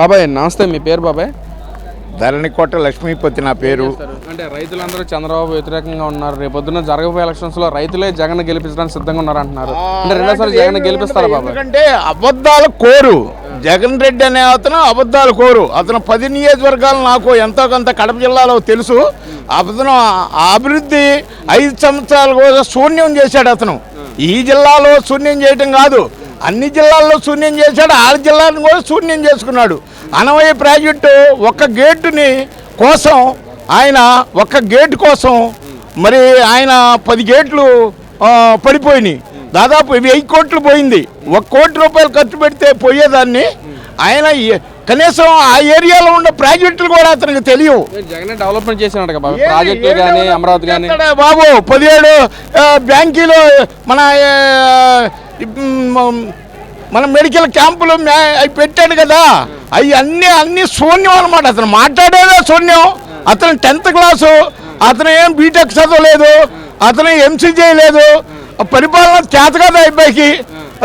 బాబాయ్ నమస్తే మీ పేరు బాబాయ్? ధరణికోట లక్ష్మీపతి నా పేరు. అంటే రైతులందరూ చంద్రబాబు వ్యతిరేకంగా ఉన్నారు. రేపు పొద్దున్న జరగబోయే ఎలక్షన్స్లో రైతులే జగన్ గెలిపించడానికి సిద్ధంగా ఉన్నారు అంటున్నారు అంటే రెండోసారి జగన్ గెలిపిస్తారా బాబాయ్? ఎందుకంటే అబద్ధాలు కోరు. జగన్ రెడ్డి అనే అతను అబద్ధాలు కోరు. అతను పది నియోజకవర్గాలు నాకు ఎంతో కొంత కడప జిల్లాలో తెలుసు. అతను అభివృద్ధి ఐదు సంవత్సరాలు కూడా శూన్యం చేశాడు అతను. ఈ జిల్లాలో శూన్యం చేయటం కాదు. అన్ని జిల్లాల్లో శూన్యం చేశాడు ఆ జిల్లాను కూడా శూన్యం చేసుకున్నాడు. అనవయ ప్రాజెక్టు ఒక్క గేటుని కోసం ఆయన ఒక్క గేటు కోసం మరి ఆయన పది గేట్లు పడిపోయినాయి. దాదాపు వెయ్యి కోట్లు పోయింది. ఒక కోటి రూపాయలు ఖర్చు పెడితే పోయేదాన్ని. ఆయన కనీసం ఆ ఏరియాలో ఉన్న ప్రాజెక్టులు కూడా అతనికి తెలియవు. జగన్ డెవలప్మెంట్ ప్రాజెక్టులు కానీ అమరావతి కానీ బాబు? పదిహేడు బ్యాంకీలో మన మన మెడికల్ క్యాంపులు అవి పెట్టాడు కదా. అవి అన్ని అన్ని శూన్యం అనమాట అతను మాట్లాడేదే శూన్యం. అతను టెన్త్ క్లాసు. అతను ఏం బీటెక్ చదవలేదు. అతను ఎంసీ చేయలేదు పరిపాలన చేత కదా అబ్బాయికి.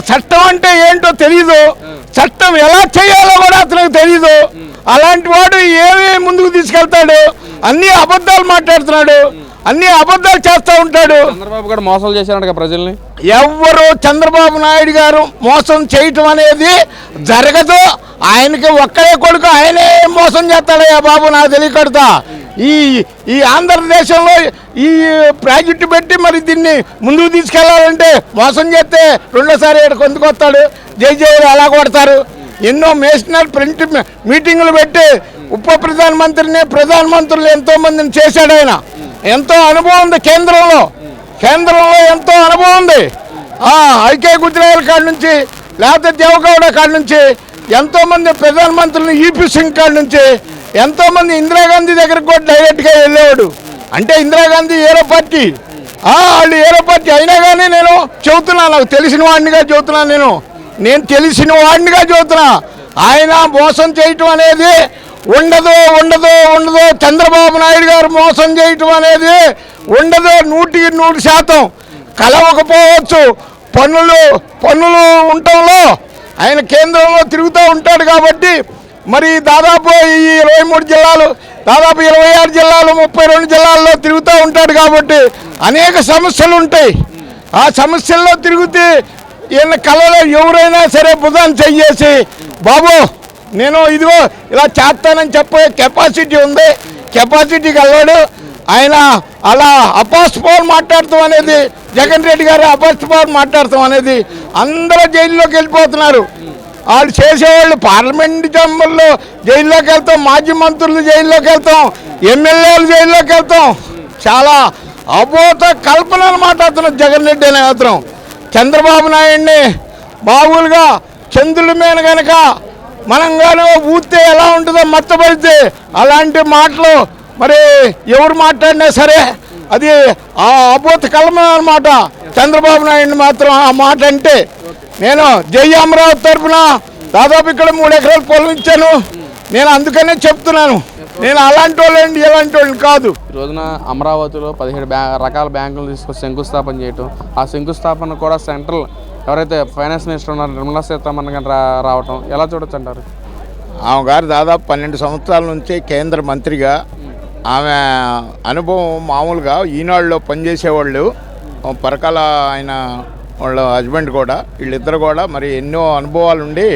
చట్టం అంటే ఏంటో తెలియదు చట్టం ఎలా చేయాలో కూడా అతనికి తెలియదు అలాంటి వాడు ఏమి ముందుకు తీసుకెళ్తాడు? అన్ని అబద్ధాలు మాట్లాడుతున్నాడు. అన్ని అబద్ధాలు చేస్తూ ఉంటాడు. చంద్రబాబు కూడా మోసాలు చేశారంట ప్రజల్ని? ఎవ్వరు చంద్రబాబు నాయుడు గారు మోసం చేయటం అనేది జరగదు. ఆయనకి ఒక్కడే కొడుకు ఆయనే మోసం చేస్తాడయ్యా బాబు? నాకు తెలియకడతా ఈ ఈ ఆంధ్రదేశంలో ఈ ప్రాజెక్టు పెట్టి మరి దీన్ని ముందుకు తీసుకెళ్ళాలంటే మోసం చేస్తే రెండోసారి ఇక్కడ కొందుకొస్తాడు జై జయలు ఎలా కొడతారు? ఎన్నో నేషనల్ ప్రింట్ మీటింగులు పెట్టి ఉప ప్రధానమంత్రిని ప్రధానమంత్రులు ఎంతో మందిని చేశాడు ఆయన. ఎంతో అనుభవం ఉంది కేంద్రంలో. కేంద్రంలో ఎంతో అనుభవం ఉంది. ఆ, ఐకే గుజరాల్ కాడ నుంచి లేకపోతే దేవగౌడ కాడ నుంచి ఎంతోమంది ప్రధానమంత్రులు ఈపీ సింగ్ కాడ నుంచి ఎంతోమంది ఇందిరాగాంధీ దగ్గరకు కూడా డైరెక్ట్గా వెళ్ళేవాడు. అంటే ఇందిరాగాంధీ ఏరో పార్టీ. వాళ్ళు ఏరో పార్టీ అయినా కానీ నేను చెబుతున్నా నాకు తెలిసిన వాడినిగా చెబుతున్నాను నేను. నేను తెలిసిన వాడినిగా చెబుతున్నా. ఆయన మోసం చేయటం అనేది ఉండదు ఉండదు ఉండదు చంద్రబాబు నాయుడు గారు మోసం చేయటం అనేది ఉండదు నూటికి నూరు శాతం కలవకపోవచ్చు. పన్నులు పన్నులు ఉండటంలో ఆయన కేంద్రంలో తిరుగుతూ ఉంటాడు కాబట్టి మరి దాదాపు ఈ ఇరవై మూడు జిల్లాలు దాదాపు ఇరవై ఆరు జిల్లాలు ముప్పై రెండు జిల్లాల్లో తిరుగుతూ ఉంటాడు కాబట్టి అనేక సమస్యలు ఉంటాయి. ఆ సమస్యల్లో తిరుగుతూ ఈయన కళలో ఎవరైనా సరే బుధాన్ని చెయ్యేసి బాబు నేను ఇదిగో ఇలా చేస్తానని చెప్పే కెపాసిటీ ఉంది. కెపాసిటీ కలవాడు ఆయన అలా అపాస్పోర్ మాట్లాడతాం అనేది జగన్ రెడ్డి గారు అపాస్ట్ పవర్ మాట్లాడతాం అనేది అందరూ జైల్లోకి వెళ్ళిపోతున్నారు. వాళ్ళు చేసేవాళ్ళు పార్లమెంట్ మెంబర్లు జైల్లోకి వెళ్తాం మాజీ మంత్రులు జైల్లోకి వెళ్తాం ఎమ్మెల్యేలు జైల్లోకి వెళ్తాం. చాలా అబోత కల్పనలు మాట్లాడుతున్నారు జగన్ రెడ్డి అనే మాత్రం చంద్రబాబు నాయుడిని మామూలుగా చంద్రుడి మీద కనుక మనం కానీ ఊతే ఎలా ఉంటుందో మత్తపడితే అలాంటి మాటలు మరి ఎవరు మాట్లాడినా సరే అది ఆ అబోత కల్పన అనమాట చంద్రబాబు నాయుడిని మాత్రం ఆ మాట అంటే. నేను జై అమరావతి తరఫున దాదాపు ఇక్కడ మూడు ఎకరాలు పొలం ఇచ్చాను. నేను అందుకనే చెప్తున్నాను. నేను అలాంటి వాళ్ళండి ఇలాంటి వాళ్ళని కాదు. ఈ రోజున అమరావతిలో పదిహేడు బ్యా రకాల బ్యాంకులు తీసుకొచ్చి శంకుస్థాపన చేయటం. ఆ శంకుస్థాపన కూడా సెంట్రల్ ఎవరైతే ఫైనాన్స్ మినిస్టర్ ఉన్నారో నిర్మలా సీతారామన్ గారు రా రావటం. ఎలా చూడొచ్చు అంటారు? ఆమె గారు దాదాపు పన్నెండు సంవత్సరాల నుంచి కేంద్ర మంత్రిగా ఆమె అనుభవం మామూలుగా ఈనాడులో పనిచేసేవాళ్ళు ఆ పరకాల ఆయన వాళ్ళ హస్బెండ్ కూడా వీళ్ళిద్దరు కూడా మరి ఎన్నో అనుభవాలు ఉండి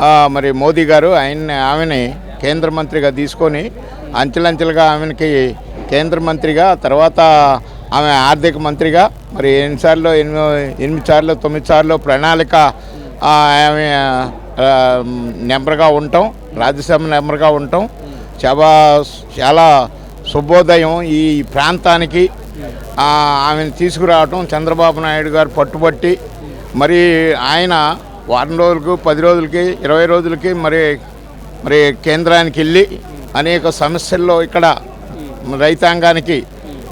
ఆ, మరి మోదీ గారు ఆయన్ని ఆమెని కేంద్ర మంత్రిగా తీసుకొని అంచెలంచెలుగా ఆమెకి కేంద్ర మంత్రిగా తర్వాత ఆమె ఆర్థిక మంత్రిగా మరి ఎన్నిసార్లు ఎనిమిది ఎనిమిది సార్లు తొమ్మిది సార్లు ప్రణాళిక ఆమె నెంబర్గా ఉంటాం రాజ్యసభ నెంబర్గా ఉంటాం చాలా చాలా శుభోదయం ఈ ప్రాంతానికి. ఆమెను తీసుకురావటం చంద్రబాబు నాయుడు గారు పట్టుబట్టి మరి ఆయన వారం రోజులకు పది రోజులకి ఇరవై రోజులకి మరి మరి కేంద్రానికి వెళ్ళి అనేక సమస్యల్లో ఇక్కడ రైతాంగానికి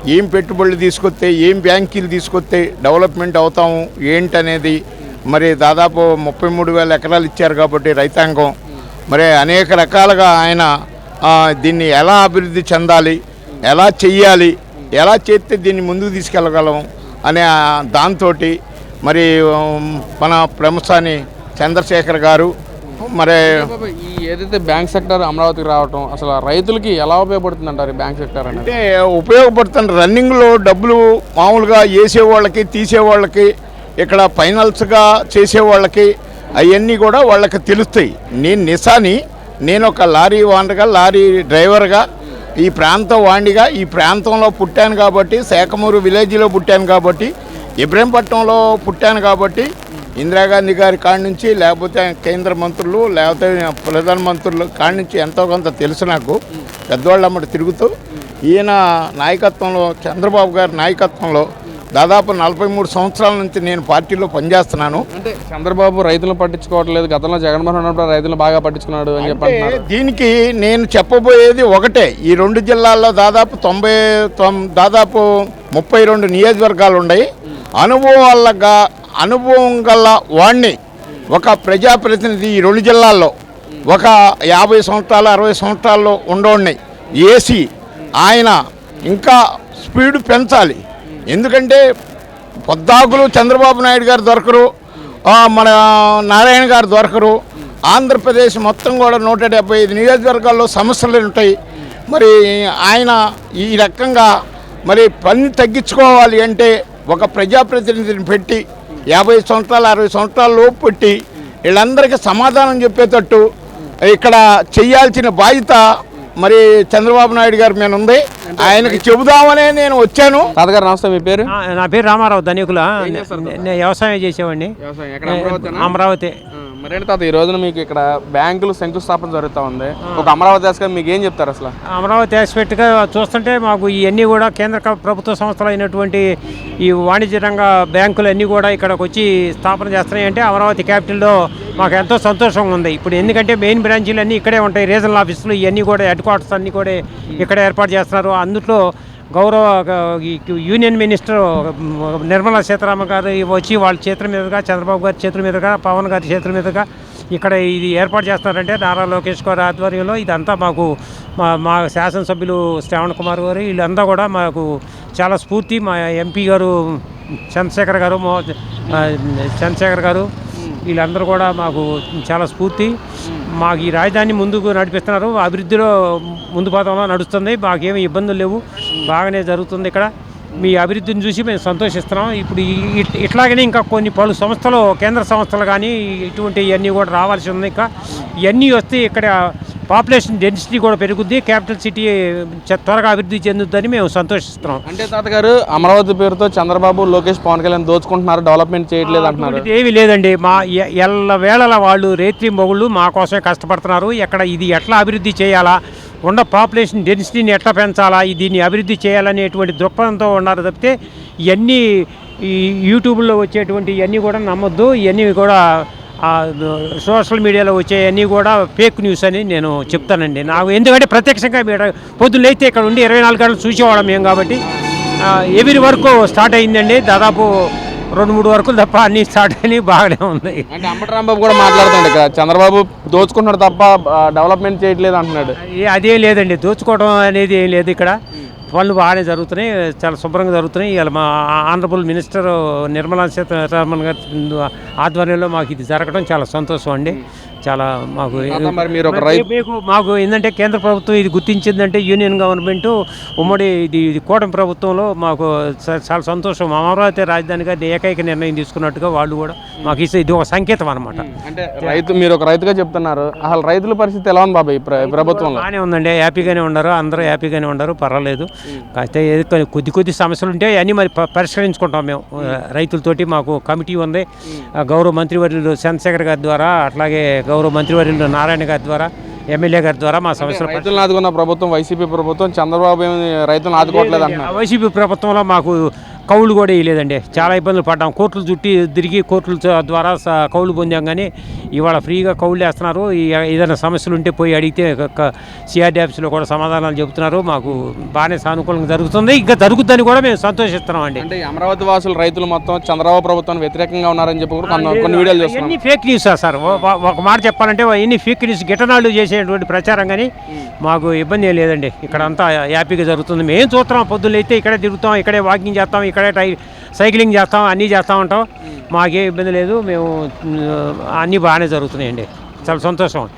ఏం పెట్టుబడులు తీసుకొస్తే ఏం బ్యాంకీలు తీసుకొస్తే డెవలప్మెంట్ అవుతాము ఏంటనేది మరి దాదాపు ముప్పై మూడు వేల ఎకరాలు ఇచ్చారు కాబట్టి రైతాంగం. మరి అనేక రకాలుగా ఆయన దీన్ని ఎలా అభివృద్ధి చెందాలి ఎలా చెయ్యాలి ఎలా చేస్తే దీన్ని ముందుకు తీసుకెళ్ళగలం అనే దాంతో మరి మన ప్రముఖాని చంద్రశేఖర్ గారు మరి ఈ ఏదైతే బ్యాంక్ సెక్టర్ అమరావతికి రావటం అసలు రైతులకి ఎలా ఉపయోగపడుతుంది అంటారు ఈ బ్యాంక్ సెక్టర్ అంటే ఉపయోగపడుతున్న రన్నింగ్లో డబ్బులు మామూలుగా వేసేవాళ్ళకి తీసేవాళ్ళకి ఇక్కడ ఫైనల్స్గా చేసేవాళ్ళకి అవన్నీ కూడా వాళ్ళకి తెలుస్తాయి. నేను నిశాని నేను ఒక లారీ ఓనర్గా లారీ డ్రైవర్గా ఈ ప్రాంత వాణిగా ఈ ప్రాంతంలో పుట్టాను కాబట్టి శాఖమూరు విలేజ్లో పుట్టాను కాబట్టి ఇబ్రహీంపట్నంలో పుట్టాను కాబట్టి ఇందిరాగాంధీ గారి కాడి నుంచి లేకపోతే కేంద్ర మంత్రులు లేకపోతే ప్రధాన మంత్రులు కాడి నుంచి ఎంతో కొంత తెలుసు నాకు. పెద్దవాళ్ళమ్మటి తిరుగుతూ ఈయన నాయకత్వంలో చంద్రబాబు గారి నాయకత్వంలో దాదాపు నలభై మూడు సంవత్సరాల నుంచి నేను పార్టీలో పనిచేస్తున్నాను. అంటే చంద్రబాబు రైతులను పట్టించుకోవట్లేదు. గతంలో జగన్మోహన్ ఉన్నప్పుడు రైతులు బాగా పట్టించుకున్నాడు అని చెప్పి దీనికి నేను చెప్పబోయేది ఒకటే. ఈ రెండు జిల్లాల్లో దాదాపు తొంభై దాదాపు ముప్పై రెండు నియోజకవర్గాలు ఉన్నాయి. అనుభవాలుగా అనుభవం గల వాణ్ణి ఒక ప్రజాప్రతినిధి ఈ రెండు జిల్లాల్లో ఒక యాభై సంవత్సరాలు అరవై సంవత్సరాల్లో ఉండోడిని ఏసీ ఆయన ఇంకా స్పీడ్ పెంచాలి. ఎందుకంటే పొద్దాకులు చంద్రబాబు నాయుడు గారు దొరకరు మన నారాయణ గారు దొరకరు. ఆంధ్రప్రదేశ్ మొత్తం కూడా నూట డెబ్బై ఐదు నియోజకవర్గాల్లో సమస్యలు ఉంటాయి. మరి ఆయన ఈ రకంగా మరి పని తగ్గించుకోవాలి అంటే ఒక ప్రజాప్రతినిధిని పెట్టి యాభై సంవత్సరాలు అరవై సంవత్సరాల లోపు పెట్టి వీళ్ళందరికీ సమాధానం చెప్పేటట్టు ఇక్కడ చేయాల్సిన బాధ్యత మరి చంద్రబాబు నాయుడు గారి మీద ఉంది. ఆయనకి చెబుదామనే నేను వచ్చాను. తాతగారు నమస్తే మీ పేరు? ఆ, నా పేరు రామారావు ధనికుల. నేను వ్యవసాయం చేసేవాడిని. అమరావతి. అమరావతి మరేంటి తాత ఈ రోజున మీకు ఇక్కడ బ్యాంకులు శంకుస్థాపన జరుగుతూ ఉంది. ఒక అమరావతి దాస్గా మీకు ఏం చెప్తారు అసలు? అమరావతి ఆస్పెక్ట్గా చూస్తుంటే మాకు ఇవన్నీ కూడా కేంద్ర ప్రభుత్వ సంస్థలు అయినటువంటి ఈ వాణిజ్య రంగ బ్యాంకులు అన్నీ కూడా ఇక్కడికి వచ్చి స్థాపన చేస్తున్నాయి. అంటే అమరావతి క్యాపిటల్లో మాకు ఎంతో సంతోషంగా ఉంది. ఇప్పుడు ఎందుకంటే మెయిన్ బ్రాంచీలన్నీ ఇక్కడే ఉంటాయి. రీజనల్ ఆఫీసులు ఇవన్నీ కూడా హెడ్ క్వార్టర్స్ అన్నీ కూడా ఇక్కడ ఏర్పాటు చేస్తున్నారు. అందులో గౌరవ యూనియన్ మినిస్టర్ నిర్మలా సీతారామన్ గారు వచ్చి వాళ్ళ చేతుల మీదుగా చంద్రబాబు గారి చేతుల మీదుగా పవన్ గారి చేతుల మీదుగా ఇక్కడ ఇది ఏర్పాటు చేస్తున్నారంటే నారా లోకేష్ గారి ఆధ్వర్యంలో ఇదంతా మాకు మా మా శాసనసభ్యులు శ్రావణ్ కుమార్ గారు వీళ్ళంతా కూడా మాకు చాలా స్ఫూర్తి. మా ఎంపీ గారు చంద్రశేఖర్ గారు మో చంద్రశేఖర్ గారు వీళ్ళందరూ కూడా మాకు చాలా స్ఫూర్తి. మాకు ఈ రాజధాని ముందుకు నడిపిస్తున్నారు. అభివృద్ధిలో ముందు పదంలో నడుస్తుంది. మాకేమి ఇబ్బందులు లేవు. బాగానే జరుగుతుంది ఇక్కడ. మీ అభివృద్ధిని చూసి మేము సంతోషిస్తున్నాం. ఇప్పుడు ఇట్- ఇట్లాగనే ఇంకా కొన్ని పలు సంస్థలు కేంద్ర సంస్థలు కానీ ఇటువంటి ఇవన్నీ కూడా రావాల్సి ఉంది. ఇంకా ఇవన్నీ వస్తే ఇక్కడ పాపులేషన్ డెన్సిటీ కూడా పెరుగుద్ది క్యాపిటల్ సిటీ త్వరగా అభివృద్ధి చెందుద్దని మేము సంతోషిస్తున్నాం. అంటే తాతగారు అమరావతి పేరుతో చంద్రబాబు లోకేష్ పవన్ కళ్యాణ్ దోచుకుంటున్నారు డెవలప్మెంట్ చేయట్లేదు అంటున్నారు. ఏమీ లేదండి. మా ఎల్ల వేళల వాళ్ళు రేత్రి మొగుళ్ళు మా కోసమే కష్టపడుతున్నారు. ఎక్కడ ఇది ఎట్లా అభివృద్ధి చేయాలా? ఉన్న పాపులేషన్ డెన్సిటీని ఎట్లా పెంచాలా? దీన్ని అభివృద్ధి చేయాలనేటువంటి దృక్పథంతో ఉన్నారు తప్పితే ఇవన్నీ ఈ యూట్యూబ్లో వచ్చేటువంటి ఇవన్నీ కూడా నమ్మొద్దు. ఇవన్నీ కూడా సోషల్ మీడియాలో వచ్చేవన్నీ కూడా ఫేక్ న్యూస్ అని నేను చెప్తానండి. నాకు ఎందుకంటే ప్రత్యక్షంగా మీరు పొద్దున్న లేస్తే ఇక్కడ ఉండి ఇరవై నాలుగు గంటలు చూసేవాళ్ళం మేము కాబట్టి ఎవ్రీ వర్క్ స్టార్ట్ అయిందండి. దాదాపు రెండు మూడు వరకు తప్ప అన్నీ స్టార్ట్ అయినాయి బాగానే ఉంది అంటే అంబటి రాంబాబు కూడా మాట్లాడుతున్నాడు ఇక్కడ. చంద్రబాబు దోచుకుంటున్నాడు తప్ప డెవలప్మెంట్ చేయట్లేదు అంటున్నాడు. ఏ- అదే లేదండి. దోచుకోవడం అనేది ఏం లేదు ఇక్కడ. పనులు బాగానే జరుగుతున్నాయి చాలా శుభ్రంగా జరుగుతున్నాయి. ఇవాళ మా ఆనరబుల్ మినిస్టర్ నిర్మలా సీతారామన్ గారి ఆధ్వర్యంలో మాకు ఇది జరగడం చాలా సంతోషం అండి. చాలా మాకు మరి మీరు ఒక మీకు మాకు ఏంటంటే కేంద్ర ప్రభుత్వం ఇది గుర్తించిందంటే యూనియన్ గవర్నమెంట్ ఉమ్మడి ఇది ఇది కూటమి ప్రభుత్వంలో మాకు చాలా సంతోషం. అమరావతి రాజధానిగా ఏకైక నిర్ణయం తీసుకున్నట్టుగా వాళ్ళు కూడా మాకు ఇస్తే ఇది ఒక సంకేతం అనమాట అంటే రైతు మీరు ఒక రైతుగా చెప్తున్నారు. అసలు రైతుల పరిస్థితి ఎలా ఉంది బాబాయ్ ఈ ప్ర- ప్రభుత్వంలో? బాగానే ఉందండి. హ్యాపీగానే ఉన్నారు అందరూ హ్యాపీగానే ఉన్నారు పర్వాలేదు. కాకపోతే ఏదో కొద్ది కొద్ది సమస్యలు ఉంటే అన్నీ మరి పరిష్కరించుకుంటాం మేము. రైతులతోటి మాకు కమిటీ ఉంది. గౌరవ మంత్రివర్యులు చంద్రశేఖర్ గారి ద్వారా అట్లాగే గౌరవ మంత్రివర్యులు నారాయణ గారి ద్వారా ఎమ్మెల్యే గారి ద్వారా మా సమస్యలు రైతులను ఆదుకున్న ప్రభుత్వం వైసీపీ ప్రభుత్వం చంద్రబాబు రైతులను ఆదుకోవట్లేదు అంటున్నారు. వైసీపీ ప్రభుత్వంలో మాకు కౌలు కూడా వేయలేదండి. చాలా ఇబ్బందులు పడ్డాం. కోర్టులు చుట్టి తిరిగి కోర్టుల ద్వారా కౌలు పొందాం కానీ ఇవాళ ఫ్రీగా కౌలు వేస్తున్నారు. ఈ ఏదైనా సమస్యలు ఉంటే పోయి అడిగితే సిఆర్డీ ఆఫీస్లో కూడా సమాధానాలు చెబుతున్నారు. మాకు బాగానే సానుకూలంగా జరుగుతుంది. ఇంకా జరుగుద్దని కూడా మేము సంతోషిస్తున్నాం అండి అంటే అమరావతి వాసులు రైతులు మొత్తం చంద్రబాబు ప్రభుత్వానికి వ్యతిరేకంగా ఉన్నారని చెప్పి కొన్ని వీడియోలు ఎన్ని ఫేక్ న్యూస్ సార్? ఒక మాట చెప్పాలంటే ఎన్ని ఫేక్ న్యూస్ గిటనాళ్ళు చేసేటువంటి ప్రచారం కానీ మాకు ఇబ్బంది ఏం లేదండి. ఇక్కడ అంతా హ్యాపీగా జరుగుతుంది. మేము చూస్తున్నాం పొద్దున్న అయితే ఇక్కడే తిరుగుతాం ఇక్కడే వాకింగ్ చేస్తాం ఇక్కడే టై సైక్లింగ్ చేస్తాం అన్నీ చేస్తూ ఉంటాం. మాకే ఇబ్బంది లేదు. మేము అన్నీ బాగానే జరుగుతున్నాయండి. చాలా సంతోషం.